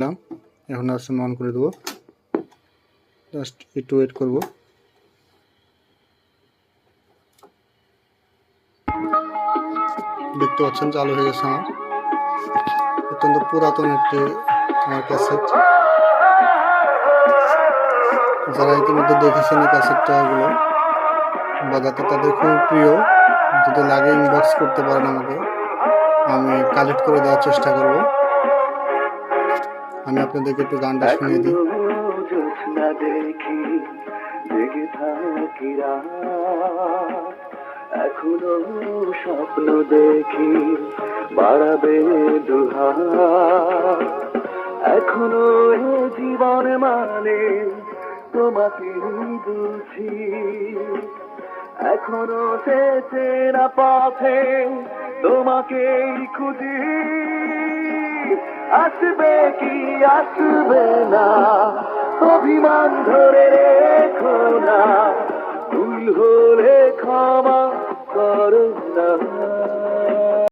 দিলাম এখন আসলে অন করে দেবো। জাস্ট একটু ওয়েট করব। দেখতে পাচ্ছেন চালু হয়ে গেছে আমার। অত্যন্ত পুরাতন একটি আমার ক্যাসেট যারা ইতিমধ্যে দেখেছেন এই ক্যাসেটটাগুলো বাজাতে তাদের খুব প্রিয়, যদি লাগে ইনবক্স করতে পারেন আমাকে। আমি কালেক্ট করে দেওয়ার চেষ্টা করব। আমি আপনাদেরকে একটু গানটা শুনিয়ে দিই। দেখি জেগে থাকি এখনও স্বপ্ন দেখি বাড়াবে দুহাত এখনও জীবন মানে তোমাকে বুঝি। এখনও সে চেনা পথে তোমাকেই খুঁজি। আসবে কি আসবে না? অভিমান ধরে রেখো না। ভুল হলে ক্ষমা করুন না।